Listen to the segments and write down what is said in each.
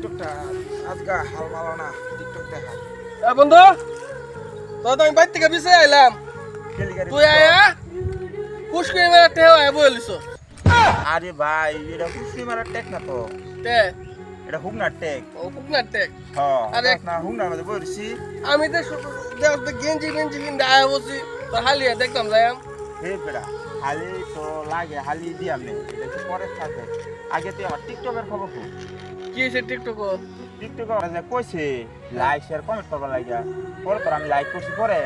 আজকা হাল ভালো না টিকটক দেখা এ বন্ধু তো আমি বাইর থেকে আইলাম। তুই আয়া বলিস আরে ভাই এটা টেক না তো। এটা হুগনার টেক। ও পুকনার টেক? হ্যাঁ আরে- না হুগনার মধ্যে বলছি। আমি তো গেঞ্জি গেঞ্জি কিনতে আয়া তো হালিয়া দেখতাম যাইম হে বেড়া হালি তো লাগে হালি দিয়ে আমি এটা একটু পরে থাকে আগে তুই আমার টিকটকের খবর খুব কি হয়েছে টিকটক টিকটকে যে কইছে লাইক শেয়ার কমেন্ট করবার লাগিয়া। পরে তোর আমি লাইক করছি পরে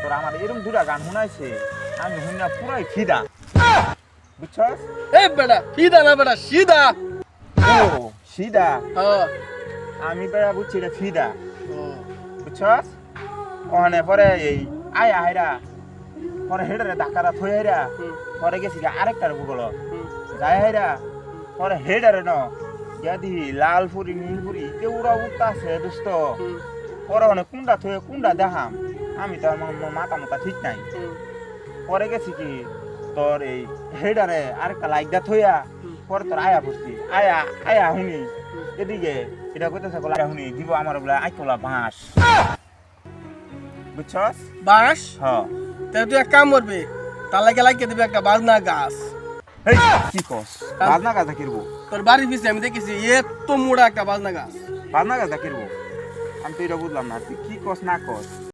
তোর আমার এরকম দুটা গান শুনাইছে আমি শুনা পুরাই ফিদা বুঝছস? এই বেটা সিধা না বেটা সিধা। ও সিদা আমি বেড়া বুঝছি এটা ফিদা বুঝছস? ওখানে পরে এই আয় আয়রা পরে হেডারে থই আইরা পরে গেছি আরেকটার গুগল। যায় আইরা পরে হেডারে ন ইয়াদি লাল ফুরি নীল ফুরি কেউরা উঠতা আছে দোস্ত। পরে অনেক কুন্ডা থয়ে কুন্ডা দেখাম। আমি তো আমার মাথা মাথা ঠিক নাই। পরে গেছি কি তোর এই হেডারে আরেকটা লাইক দা থইয়া পরে তোর আয়া বুঝছি আয়া আয়া হুনি। এদিকে এটা কইতেছে আয়া হুনি দিব আমার বলে আইকলা বাঁশ। বুঝছস? বাস হ্যাঁ তাহলে তুই এক কাম করবি তার লাগে লাগিয়ে দিবি একটা বাজনা গাছ। হেই কি কস? বাজনা গাছ কিরবো তোর বাড়ির পিছিয়ে আমি দেখেছি এত মোড়া একটা বাজনা গাছ। বাজনা গাছ কিরবো আমি তো এটা বুঝলাম না তুই কি কস না কস?